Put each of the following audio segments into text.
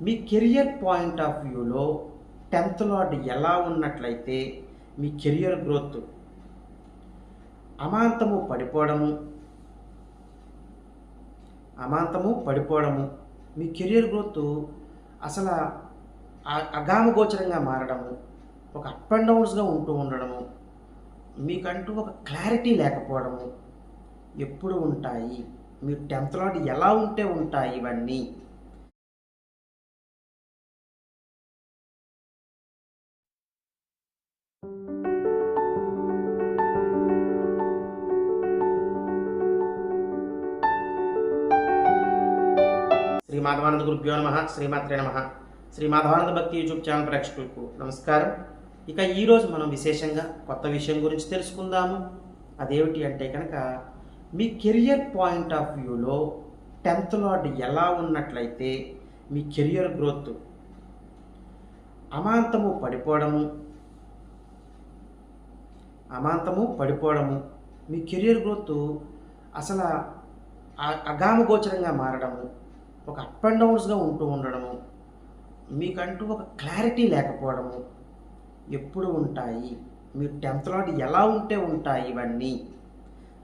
Me career point of వ్యూలో tenth lord ఎలా ఉన్నట్లయితే మీ కెరియర్ గ్రోత్ అమాంతము పడిపోవడము అమాంతము పడిపోవడము మీ కెరియర్ గ్రోత్ అసలు అగామగోచరంగా మారడము ఒక అప్ అండ్ డౌన్స్గా ఉంటూ ఉండడము మీకంటూ ఒక క్లారిటీ లేకపోవడము ఎప్పుడు ఉంటాయి? మీరు టెన్త్ లాట్ ఎలా ఉంటే ఉంటాయి ఇవన్నీ? మాధవానంద గురుభ్యో నమ శ్రీమాత్రే నమ. శ్రీ మాధవానంద భక్తి యూట్యూబ్ ఛానల్ ప్రేక్షకులకు నమస్కారం. ఇక ఈరోజు మనం విశేషంగా కొత్త విషయం గురించి తెలుసుకుందాము. అదేమిటి అంటే కనుక మీ కెరియర్ పాయింట్ ఆఫ్ వ్యూలో టెన్త్ లార్డ్ ఎలా ఉన్నట్లయితే మీ కెరియర్ గ్రోత్ అమాంతము పడిపోవడము అమాంతము పడిపోవడము మీ కెరియర్ గ్రోత్ అసలు అగామగోచరంగా మారడము ఒక అప్ అండ్ డౌన్స్గా ఉంటూ ఉండడము మీకంటూ ఒక క్లారిటీ లేకపోవడము ఎప్పుడు ఉంటాయి? మీరు టెన్త్ లాట్ ఎలా ఉంటే ఉంటాయి ఇవన్నీ?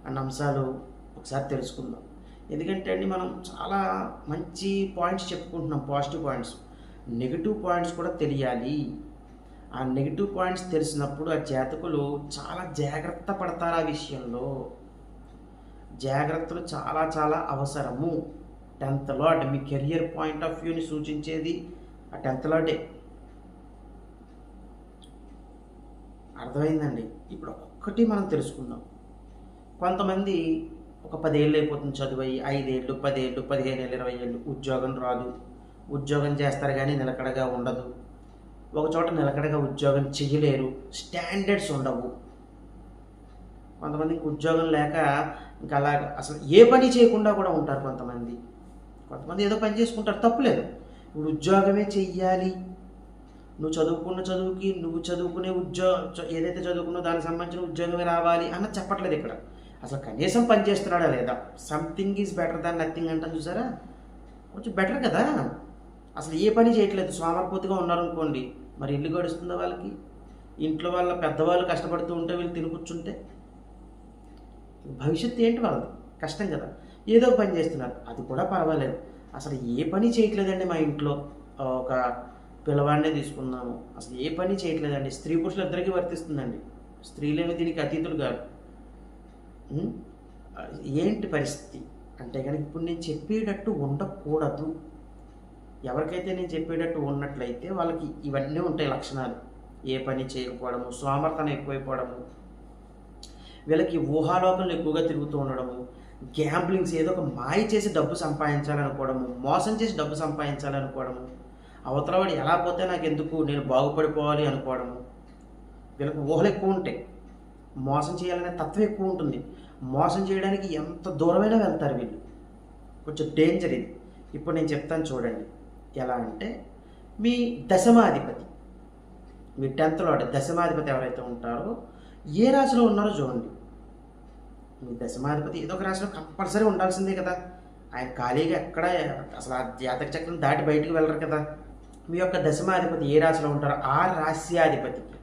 అన్న అంశాలు ఒకసారి తెలుసుకుందాం. ఎందుకంటే అండి మనం చాలా మంచి పాయింట్స్ చెప్పుకుంటున్నాం పాజిటివ్ పాయింట్స్ నెగిటివ్ పాయింట్స్ కూడా తెలియాలి. ఆ నెగిటివ్ పాయింట్స్ తెలిసినప్పుడు ఆ జాతకులు చాలా జాగ్రత్త పడతారు ఆ విషయంలో. జాగ్రత్తలు చాలా చాలా అవసరము. టెన్త్ లాట్ మీ కెరియర్ పాయింట్ ఆఫ్ వ్యూని సూచించేది ఆ టెన్త్ లాటే. అర్థమైందండి? ఇప్పుడు ఒక్కటి మనం తెలుసుకుందాం. కొంతమంది ఒక పదేళ్ళు అయిపోతుంది చదువు అయ్యి ఐదేళ్ళు పదేళ్ళు పదిహేను ఏళ్ళు ఇరవై ఏళ్ళు ఉద్యోగం రాదు. ఉద్యోగం చేస్తారు కానీ నిలకడగా ఉండదు. ఒక చోట నిలకడగా ఉద్యోగం చేయలేరు స్టాండర్డ్స్ ఉండవు. కొంతమందికి ఉద్యోగం లేక ఇంకా అలా అసలు ఏ పని చేయకుండా కూడా ఉంటారు కొంతమంది. కొంతమంది ఏదో పని చేసుకుంటారు తప్పులేదు. ఇప్పుడు ఉద్యోగమే చెయ్యాలి. నువ్వు చదువుకున్న చదువుకి నువ్వు చదువుకునే ఉద్యోగం ఏదైతే చదువుకున్నో దానికి సంబంధించిన ఉద్యోగమే రావాలి అన్న చెప్పట్లేదు ఇక్కడ. అసలు కనీసం పని చేస్తున్నాడా లేదా? Something is better than nothing అంటే చూసారా? కొంచెం బెటర్ కదా? అసలు ఏ పని చేయట్లేదు. సోమరపోతుగా ఉన్నారనుకోండి మరి ఇల్లు గడుస్తుందా వాళ్ళకి? ఇంట్లో వాళ్ళ పెద్దవాళ్ళు కష్టపడుతూ ఉంటే వీళ్ళు తినుకూర్చుంటే భవిష్యత్తు ఏంటి వాళ్ళది? కష్టం కదా. ఏదో ఒక పని చేస్తున్నారు. అది కూడా పర్వాలేదు. అసలు ఏ పని చేయట్లేదండి మా ఇంట్లో. ఒక పిల్లవాడినే తీసుకుందాము అసలు ఏ పని చేయట్లేదండి. స్త్రీ పురుషులు ఇద్దరికీ వర్తిస్తుందండి. స్త్రీలేమి దీనికి అతీతులు కాదు. ఏంటి పరిస్థితి? అంటే కనుక ఇప్పుడు నేను చెప్పేటట్టు ఉండకూడదు. ఎవరికైతే నేను చెప్పేటట్టు ఉన్నట్లయితే వాళ్ళకి ఇవన్నీ ఉంటాయి లక్షణాలు. ఏ పని చేయకపోవడము సోమర్తనం ఎక్కువైపోవడము వీళ్ళకి ఊహాలోకంలో ఎక్కువగా తిరుగుతూ ఉండడము గ్యాంబ్లింగ్స్ ఏదో ఒక మాయ చేసి డబ్బు సంపాదించాలనుకోవడము మోసం చేసి డబ్బు సంపాదించాలనుకోవడము అవతల వాడు ఎలా పోతే నాకు ఎందుకు నేను బాగుపడిపోవాలి అనుకోవడము. వీళ్ళకి ఊహలు ఎక్కువ ఉంటాయి. మోసం చేయాలనే తత్వం ఎక్కువ ఉంటుంది. మోసం చేయడానికి ఎంత దూరమైనా వెళ్తారు వీళ్ళు. కొంచెం డేంజర్ ఇది. ఇప్పుడు నేను చెప్తాను చూడండి. ఎలా అంటే మీ దశమాధిపతి మీ టెన్త్లో అంటే దశమాధిపతి ఎవరైతే ఉంటారో ఏ రాశిలో ఉన్నారో చూడండి. దశమాధిపతి ఏదో ఒక రాశిలో కంపల్సరీ ఉండాల్సిందే కదా. ఆయన ఖాళీగా ఎక్కడ అసలు ఆ జాతక చక్రం దాటి బయటికి వెళ్ళరు కదా. మీ యొక్క దశమాధిపతి ఏ రాశిలో ఉంటారో ఆ రాస్యాధిపతికి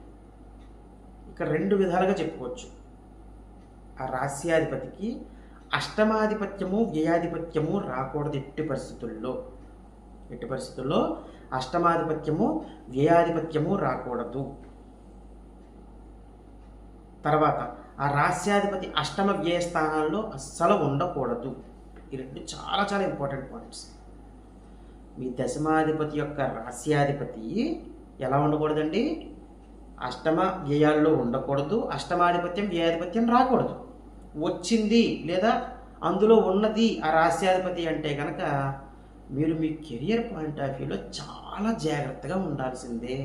ఇక్కడ రెండు విధాలుగా చెప్పుకోవచ్చు. ఆ రాశ్యాధిపతికి అష్టమాధిపత్యము వ్యయాధిపత్యము రాకూడదు ఎట్టి పరిస్థితుల్లో. ఎట్టి పరిస్థితుల్లో అష్టమాధిపత్యము వ్యయాధిపత్యము రాకూడదు. తర్వాత ఆ రాస్యాధిపతి అష్టమ వ్యయ స్థానాల్లో అస్సలు ఉండకూడదు. ఈ రెండు చాలా చాలా ఇంపార్టెంట్ పాయింట్స్ మీ దశమాధిపతి యొక్క రాస్యాధిపతి ఎలా ఉండకూడదండి? అష్టమ వ్యయాల్లో ఉండకూడదు. అష్టమాధిపత్యం వ్యయాధిపత్యం రాకూడదు. వచ్చింది లేదా అందులో ఉన్నది ఆ రాస్యాధిపతి అంటే కనుక మీరు మీ కెరియర్ పాయింట్ ఆఫ్ వ్యూలో చాలా జాగ్రత్తగా ఉండాల్సిందే.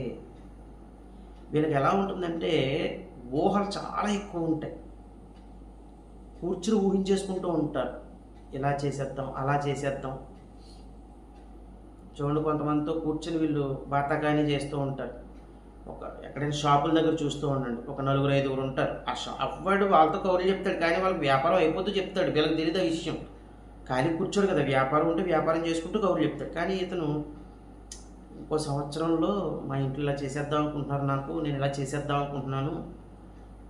వీళ్ళకి ఎలా ఉంటుందంటే ఊహలు చాలా ఎక్కువ ఉంటాయి. కూర్చుని ఊహించేసుకుంటూ ఉంటారు. ఇలా చేసేద్దాం అలా చేసేద్దాం. చూడండి కొంతమందితో కూర్చుని వీళ్ళు బాతాకాని చేస్తూ ఉంటారు. ఒక ఎక్కడైనా షాపుల దగ్గర చూస్తూ ఉండండి. ఒక నలుగురు ఐదుగురు ఉంటారు. ఆ షాప్ అవ్వడు వాళ్ళతో కౌలు చెప్తాడు. కానీ వాళ్ళకి వ్యాపారం అయిపోతూ చెప్తాడు. వీళ్ళకి తెలియదు ఆ విషయం. కానీ కూర్చోడు కదా. వ్యాపారం ఉంటే వ్యాపారం చేసుకుంటూ కౌలు చెప్తాడు. కానీ ఇతను ఇంకో సంవత్సరంలో మా ఇంట్లో ఇలా చేసేద్దాం అనుకుంటున్నారు నాకు నేను ఇలా చేసేద్దాం అనుకుంటున్నాను.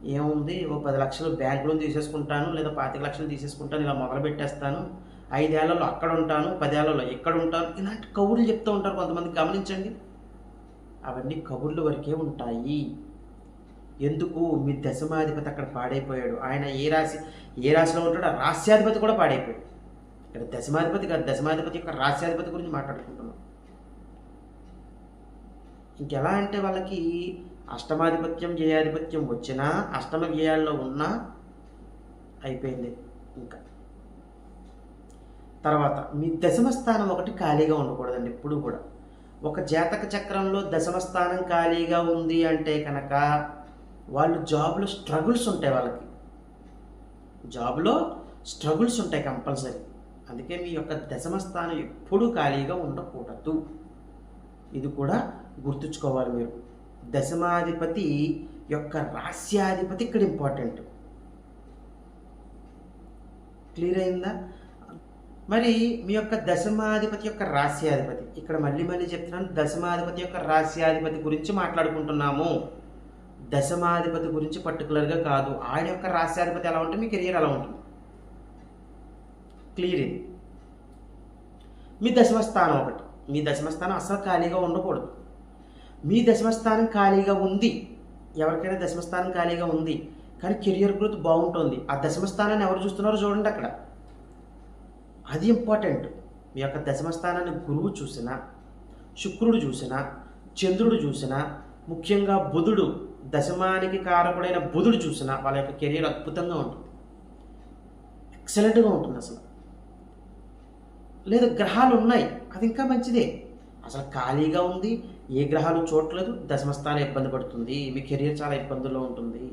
ఏముంది? ఓ పది లక్షలు బ్యాంక్ లోన్ తీసేసుకుంటాను లేదా పాతిక లక్షలు తీసేసుకుంటాను ఇలా మొదలు పెట్టేస్తాను. ఐదేళ్ళలో అక్కడ ఉంటాను పదేళ్ళలో ఎక్కడ ఉంటాను. ఇలాంటి కబుర్లు చెప్తూ ఉంటారు కొంతమంది. గమనించండి. అవన్నీ కబుర్లు వరకే ఉంటాయి. ఎందుకు? మీ దశమాధిపతి అక్కడ పాడైపోయాడు. ఆయన ఏ రాశి ఏ రాశిలో ఉంటాడో రాస్యాధిపతి కూడా పాడైపోయాడు. ఇక్కడ దశమాధిపతి కాదు దశమాధిపతి యొక్క రాస్యాధిపతి గురించి మాట్లాడుకుంటున్నాం. ఇంకెలా అంటే వాళ్ళకి అష్టమాధిపత్యం వ్యయాధిపత్యం వచ్చినా అష్టమ వ్యయాల్లో ఉన్నా అయిపోయింది ఇంకా. తర్వాత మీ దశమ స్థానం ఒకటి ఖాళీగా ఉండకూడదండి ఎప్పుడు కూడా. ఒక జాతక చక్రంలో దశమ స్థానం ఖాళీగా ఉంది అంటే కనుక వాళ్ళు జాబ్లో స్ట్రగుల్స్ ఉంటాయి వాళ్ళకి. జాబ్లో స్ట్రగుల్స్ ఉంటాయి కంపల్సరీ. అందుకే మీ యొక్క దశమ స్థానం ఎప్పుడూ ఖాళీగా ఉండకూడదు. ఇది కూడా గుర్తుంచుకోవాలి మీరు. దశమాధిపతి యొక్క రాస్యాధిపతి ఇక్కడ ఇంపార్టెంట్. క్లియర్ అయిందా? మరి మీ యొక్క దశమాధిపతి యొక్క రాస్యాధిపతి ఇక్కడ మళ్ళీ మళ్ళీ చెప్తున్నాను దశమాధిపతి యొక్క రాస్యాధిపతి గురించి మాట్లాడుకుంటున్నాము. దశమాధిపతి గురించి పర్టికులర్గా కాదు ఆయన యొక్క రాస్యాధిపతి ఎలా ఉంటే మీ కెరియర్ ఎలా ఉంటుంది? క్లియర్ ఇది మీ దశమస్థానం ఒకటి. మీ దశమస్థానం అసలు ఖాళీగా ఉండకూడదు. మీ దశమస్థానం ఖాళీగా ఉంది. ఎవరికైనా దశమస్థానం ఖాళీగా ఉంది. కానీ కెరియర్ గ్రోత్ బాగుంటుంది. ఆ దశమస్థానాన్ని ఎవరు చూస్తున్నారో చూడండి అక్కడ. అది ఇంపార్టెంట్. మీ యొక్క దశమస్థానాన్ని గురువు చూసినా శుక్రుడు చూసినా చంద్రుడు చూసినా ముఖ్యంగా బుధుడు దశమానికి కారకుడైన బుధుడు చూసినా వాళ్ళ యొక్క కెరియర్ అద్భుతంగా ఉంటుంది. ఎక్సలెంట్గా ఉంటుంది అసలు. లేదు గ్రహాలు ఉన్నాయి అది ఇంకా మంచిదే. అసలు ఖాళీగా ఉంది. ఏ గ్రహాలు చూడట్లేదు దశమస్థానం ఇబ్బంది పడుతుంది మీ కెరియర్ చాలా ఇబ్బందుల్లో ఉంటుంది.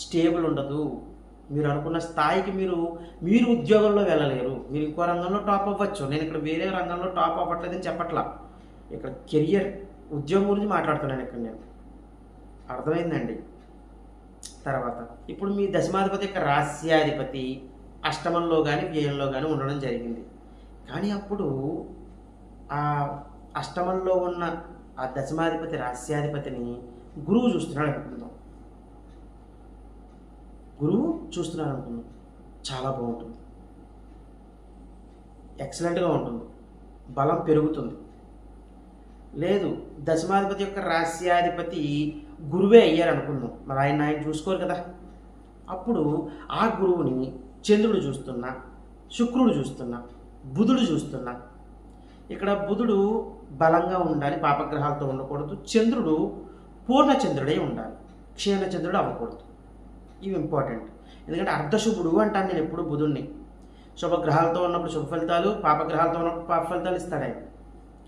స్టేబుల్ ఉండదు. మీరు అనుకున్న స్థాయికి మీరు మీరు ఉద్యోగంలో వెళ్ళలేరు. మీరు ఇంకో రంగంలో టాప్ అవ్వచ్చు. నేను ఇక్కడ వేరే రంగంలో టాప్ అవ్వట్లేదని చెప్పట్లా. ఇక్కడ కెరియర్ ఉద్యోగం గురించి మాట్లాడుతున్నాను ఇక్కడ నేను. అర్థమైందండి? తర్వాత ఇప్పుడు మీ దశమాధిపతి యొక్క రాస్యాధిపతి అష్టమంలో కానీ వ్యయంలో కానీ ఉండడం జరిగింది. కానీ అప్పుడు ఆ అష్టమంలో ఉన్న ఆ దశమాధిపతి రాస్యాధిపతిని గురువు చూస్తున్నాడు అనుకుందాం గురువు చూస్తున్నాడు అనుకుందాం చాలా బాగుంటుంది. ఎక్సలెంట్గా ఉంటుంది. బలం పెరుగుతుంది. లేదు దశమాధిపతి యొక్క రాస్యాధిపతి గురువే అయ్యారు అనుకుందాం మరి ఆయన ఆయన చూసుకోరు కదా. అప్పుడు ఆ గురువుని చంద్రుడు చూస్తున్నా శుక్రుడు చూస్తున్నా బుధుడు చూస్తున్నా ఇక్కడ బుధుడు బలంగా ఉండాలి పాపగ్రహాలతో ఉండకూడదు. చంద్రుడు పూర్ణచంద్రుడై ఉండాలి క్షీణచంద్రుడు అవ్వకూడదు. ఇవి ఇంపార్టెంట్ ఎందుకంటే అర్ధశుభుడు అంటాను నేను ఎప్పుడు బుధుడిని శుభగ్రహాలతో ఉన్నప్పుడు శుభ ఫలితాలు పాపగ్రహాలతో ఉన్నప్పుడు పాప ఫలితాలు ఇస్తాడు ఆయన.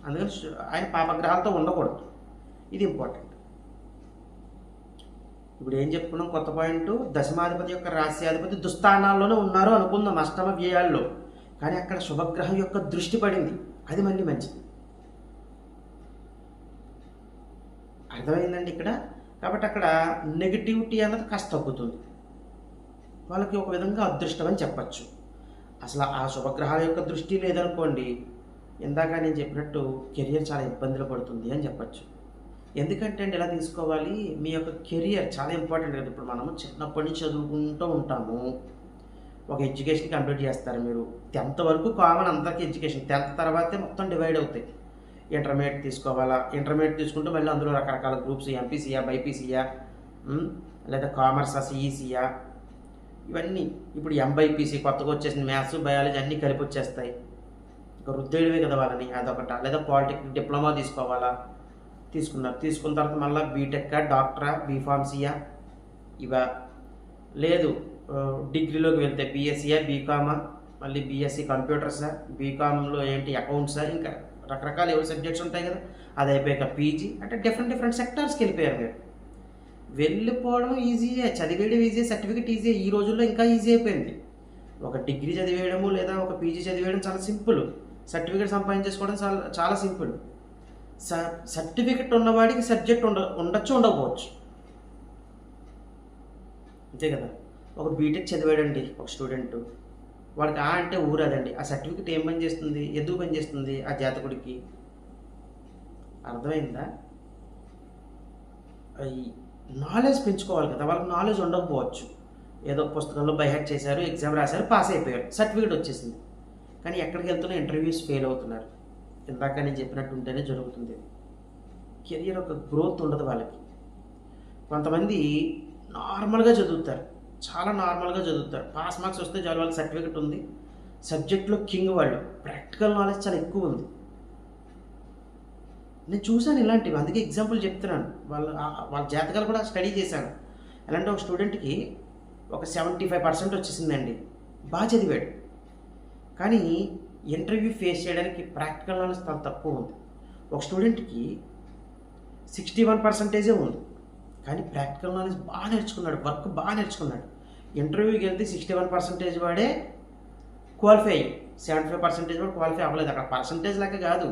అందుకని ఆయన పాపగ్రహాలతో ఉండకూడదు. ఇది ఇంపార్టెంట్ ఇప్పుడు ఏం చెప్పుకున్నాం? కొత్త పాయింట్ దశమాధిపతి యొక్క రాశ్యాధిపతి దుస్థానాల్లోనే ఉన్నారు అనుకుందాం అష్టమ వ్యయాల్లో. కానీ అక్కడ శుభగ్రహం యొక్క దృష్టి పడింది. అది మళ్ళీ మంచిది. అర్థమైందండి ఇక్కడ? కాబట్టి అక్కడ నెగిటివిటీ అన్నది కాస్త తగ్గుతుంది. వాళ్ళకి ఒక విధంగా అదృష్టం అని చెప్పచ్చు. అసలు ఆ శుభగ్రహాల యొక్క దృష్టి లేదనుకోండి ఇందాక నేను చెప్పినట్టు కెరియర్ చాలా ఇబ్బందులు పడుతుంది అని చెప్పచ్చు. ఎందుకంటే అండి ఎలా తీసుకోవాలి? మీ యొక్క కెరియర్ చాలా ఇంపార్టెంట్ కదా. ఇప్పుడు మనము చిన్నప్పటి నుంచి చదువుకుంటూ ఉంటాము. ఒక ఎడ్యుకేషన్ కంప్లీట్ చేస్తారు మీరు. టెన్త్ వరకు కామన్ అందరికీ ఎడ్యుకేషన్. టెన్త్ తర్వాతే మొత్తం డివైడ్ అవుతాయి. ఇంటర్మీడియట్ తీసుకోవాలా? ఇంటర్మీడియట్ తీసుకుంటే మళ్ళీ అందులో రకరకాల గ్రూప్స్ ఎంపీసీయా బైపీసీయా లేదా కామర్సా సిఈసీయా ఇవన్నీ. ఇప్పుడు ఎంబైపీసీ కొత్తగా వచ్చేసిన మ్యాథ్స్ బయాలజీ అన్నీ కలిపి వచ్చేస్తాయి. ఇంకా రుద్దేయడమే కదా వాళ్ళని అదొకట. లేదా పాలిటెక్నిక్ డిప్లొమా తీసుకోవాలా? తీసుకున్నారు. తీసుకున్న తర్వాత మళ్ళీ బీటెక్ డాక్టరా బీఫార్మసీయా? ఇవా. లేదు. డిగ్రీలోకి వెళ్తే బీఎస్సీయా బీకామా మళ్ళీ బీఎస్సీ కంప్యూటర్సా బీకామ్లో ఏంటి అకౌంట్సా ఇంకా రకరకాల ఏవో సబ్జెక్ట్స్ ఉంటాయి కదా అది అయిపోయాక పీజీ అంటే డిఫరెంట్ డిఫరెంట్ సెక్టార్స్కి వెళ్ళిపోయారు మీరు. వెళ్ళిపోవడం ఈజీయే చదివేయడం ఈజీ సర్టిఫికేట్ ఈజీ ఈ రోజుల్లో ఇంకా ఈజీ అయిపోయింది. ఒక డిగ్రీ చదివేయడము లేదా ఒక పీజీ చదివేయడం చాలా సింపుల్. సర్టిఫికేట్ సంపాదించేసుకోవడం చాలా చాలా సింపుల్. స సర్టిఫికెట్ ఉన్నవాడికి సబ్జెక్ట్ ఉండ ఉండొచ్చు ఉండకపోవచ్చు. అంతే కదా? ఒక బీటెక్ చదివాడండి ఒక స్టూడెంట్ వాడికి ఆ అంటే ఊరాదండి ఆ సర్టిఫికెట్ ఏం పని చేస్తుంది? ఎందుకు పని చేస్తుంది? ఆ జాతకుడికి. అర్థమైందా? అవి నాలెడ్జ్ పెంచుకోవాలి కదా వాళ్ళకి నాలెడ్జ్ ఉండకపోవచ్చు. ఏదో పుస్తకంలో బైహెడ్ చేశారు ఎగ్జామ్ రాశారు పాస్ అయిపోయారు సర్టిఫికేట్ వచ్చేసింది. కానీ ఎక్కడికి వెళ్తున్నా ఇంటర్వ్యూస్ ఫెయిల్ అవుతున్నారు. ఇందాక నేను చెప్పినట్టు ఉంటేనే జరుగుతుంది కెరియర్ ఒక గ్రోత్ ఉండదు వాళ్ళకి. కొంతమంది నార్మల్గా చదువుతారు. చాలా నార్మల్గా చదువుతారు. పాస్ మార్క్స్ వస్తే చాలు వాళ్ళకి సర్టిఫికెట్ ఉంది. సబ్జెక్ట్లో కింగ్ వాళ్ళు. ప్రాక్టికల్ నాలెడ్జ్ చాలా ఎక్కువ ఉంది. నేను చూశాను ఇలాంటివి. అందుకే ఎగ్జాంపుల్ చెప్తున్నాను. వాళ్ళ వాళ్ళ జాతకాలు కూడా స్టడీ చేశాను. ఎలాంటి ఒక స్టూడెంట్కి ఒక సెవెంటీ ఫైవ్ పర్సెంట్ వచ్చేసిందండి. బాగా చదివాడు. కానీ ఇంటర్వ్యూ ఫేస్ చేయడానికి ప్రాక్టికల్ నాలెడ్జ్ చాలా తక్కువ ఉంది. ఒక స్టూడెంట్కి సిక్స్టీ వన్ పర్సెంటేజే ఉంది. కానీ ప్రాక్టికల్ నాలెడ్జ్ బాగా నేర్చుకున్నాడు వర్క్ బాగా నేర్చుకున్నాడు. ఇంటర్వ్యూకి వెళ్తే సిక్స్టీ వన్ పర్సెంటేజ్ వాడే క్వాలిఫై అయ్యి సెవెంటీ ఫైవ్ పర్సెంటేజ్ వాడు క్వాలిఫై అవ్వలేదు. అక్కడ పర్సంటేజ్ లెక్క కాదు.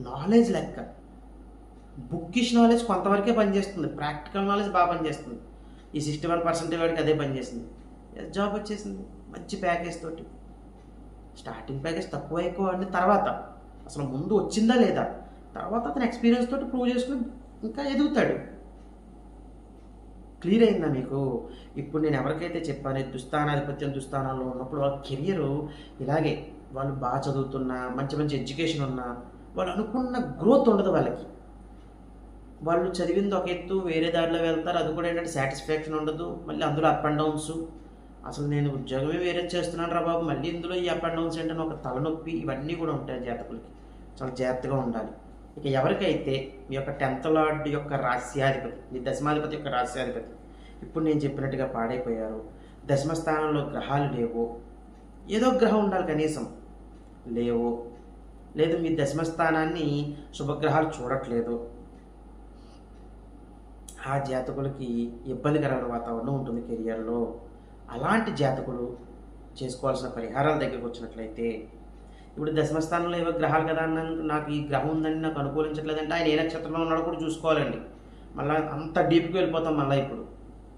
నాలెడ్జ్ లెక్క. బుక్కిష్ నాలెడ్జ్ కొంతవరకే పనిచేస్తుంది. ప్రాక్టికల్ నాలెడ్జ్ బాగా పనిచేస్తుంది. ఈ సిక్స్టీ వన్ పర్సెంటేజ్ వాడికి అదే పనిచేసింది. జాబ్ వచ్చేసింది? మంచి ప్యాకేజ్ తోటి. స్టార్టింగ్ ప్యాకేజ్ తక్కువ ఎక్కువ అంటే తర్వాత. అసలు ముందు వచ్చిందా లేదా? తర్వాత అతను ఎక్స్పీరియన్స్ తోటి ప్రూవ్ చేసుకుని ఇంకా ఎదుగుతాడు. క్లియర్ అయిందా మీకు? ఇప్పుడు నేను ఎవరికైతే చెప్పాను దుస్థానాధిపత్యం దుస్థానాల్లో ఉన్నప్పుడు వాళ్ళ కెరియర్ ఇలాగే వాళ్ళు బాగా చదువుతున్నా మంచి మంచి ఎడ్యుకేషన్ ఉన్నా వాళ్ళు అనుకున్న గ్రోత్ ఉండదు వాళ్ళకి. వాళ్ళు చదివింది ఒక ఎత్తు వేరే దారిలో వెళ్తారు. అది కూడా ఏంటంటే సాటిస్ఫాక్షన్ ఉండదు. మళ్ళీ అందులో అప్ అండ్ డౌన్స్. అసలు నేను ఉద్యోగమే వేరే చేస్తున్నాను రా బాబు. మళ్ళీ ఇందులో ఈ అప్ అండ్ డౌన్స్ ఏంటంటే ఒక తలనొప్పి ఇవన్నీ కూడా ఉంటాయి జాతకులకి. చాలా జాగ్రత్తగా ఉండాలి. ఇక ఎవరికైతే మీ యొక్క టెన్త్ లార్డ్ యొక్క రాస్యాధిపతి మీ దశమాధిపతి యొక్క రాస్యాధిపతి ఇప్పుడు నేను చెప్పినట్టుగా పాడైపోయారు దశమ స్థానంలో గ్రహాలు లేవు ఏదో గ్రహం ఉండాలి కనీసం లేవు. లేదు మీ దశమ స్థానాన్ని శుభగ్రహాలు చూడట్లేదు. ఆ జాతకులకి ఇబ్బందికరమైన వాతావరణం ఉంటుంది కెరియర్లో అలాంటి జాతకులు చేసుకోవాల్సిన పరిహారాల దగ్గరకు వచ్చినట్లయితే ఇప్పుడు దశమస్థానంలో ఏవో గ్రహాలు కదా అన్నాను నాకు ఈ గ్రహం ఉందని నాకు అనుకూలించట్లేదంటే ఆయన ఏ నక్షత్రంలో ఉన్నాడో కూడా చూసుకోవాలండి. మళ్ళీ అంత డీప్కి వెళ్ళిపోతాం మళ్ళీ ఇప్పుడు.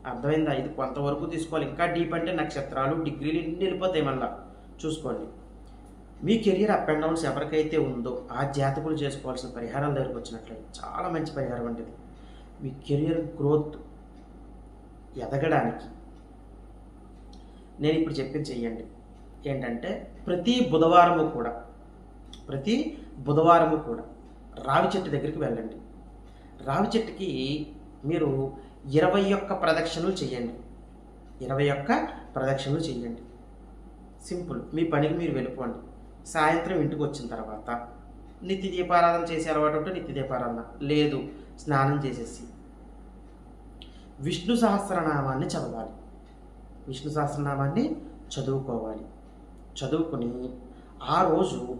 అర్థమైందా? ఇది కొంతవరకు తీసుకోవాలి. ఇంకా డీప్ అంటే నక్షత్రాలు డిగ్రీలు ఇన్ని వెళ్ళిపోతాయి మళ్ళీ. చూసుకోండి. మీ కెరియర్ అప్ అండ్ డౌన్స్ ఎవరికైతే ఉందో ఆ జాతకులు చేసుకోవాల్సిన పరిహారాల దగ్గరికి వచ్చినట్లయితే చాలా మంచి పరిహారం అండి ఇది. మీ కెరియర్ గ్రోత్ ఎదగడానికి నేను ఇప్పుడు చెప్పింది చెయ్యండి. ఏంటంటే ప్రతి బుధవారము కూడా ప్రతి బుధవారము కూడా రావి చెట్టు దగ్గరికి వెళ్ళండి. రావి చెట్టుకి మీరు ఇరవై ఒక్క ప్రదక్షిణలు చేయండి. ఇరవై ఒక్క ప్రదక్షిణలు చేయండి. సింపుల్ మీ పనికి మీరు వెళ్ళిపోండి. సాయంత్రం ఇంటికి వచ్చిన తర్వాత నిత్య దీపారాధన చేసే అలవాటు ఉంటే నిత్య దీపారాధన లేదు స్నానం చేసేసి. విష్ణు సహస్రనామాన్ని చదవాలి. విష్ణు సహస్రనామాన్ని చదువుకోవాలి. చదువుకుని ఆ రోజు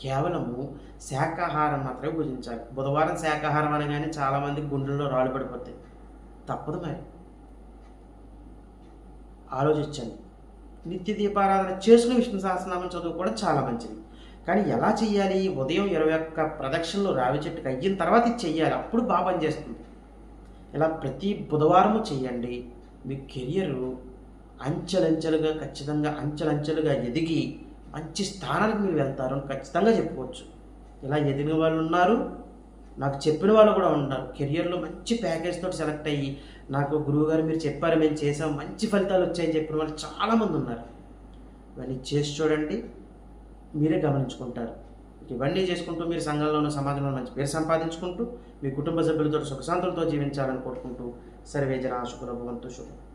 కేవలము శాకాహారం మాత్రమే భుజించాలి. బుధవారం శాకాహారం అనగానే చాలామంది గుండెల్లో రాళ్ళు పడిపోతాయి. తప్పదు మరి. ఆలోచించండి. నిత్య దీపారాధన చేసుకుని విష్ణు సహస్రనామం చదువుకోవడం చాలా మంచిది. కానీ ఎలా చెయ్యాలి? ఉదయం ఇరవై ఒక్క ప్రదక్షిణలు రావి చెట్టుకు అయిన తర్వాత ఇది చెయ్యాలి. అప్పుడు బాగా పనిచేస్తుంది. ఇలా ప్రతి బుధవారము చెయ్యండి. మీ కెరియరు అంచెలంచెలుగా ఖచ్చితంగా అంచెలంచెలుగా ఎదిగి మంచి స్థానానికి మీరు వెళ్తారు అని ఖచ్చితంగా చెప్పుకోవచ్చు. ఇలా ఎదిగిన వాళ్ళు ఉన్నారు. నాకు చెప్పిన వాళ్ళు కూడా ఉన్నారు. కెరియర్లో మంచి ప్యాకేజ్ తోటి సెలెక్ట్ అయ్యి నాకు గురువుగారు మీరు చెప్పారు మేము చేసాం మంచి ఫలితాలు వచ్చాయని చెప్పిన వాళ్ళు చాలామంది ఉన్నారు. ఇవన్నీ చేసి చూడండి. మీరే గమనించుకుంటారు. ఇవన్నీ చేసుకుంటూ మీరు సంఘంలో ఉన్న సమాజంలో మంచి పేరు సంపాదించుకుంటూ మీ కుటుంబ సభ్యులతో సుఖశాంతులతో జీవించాలని కోరుకుంటూ సర్వేజన ఆశుకుల శుభ్రభవంతు శుభం.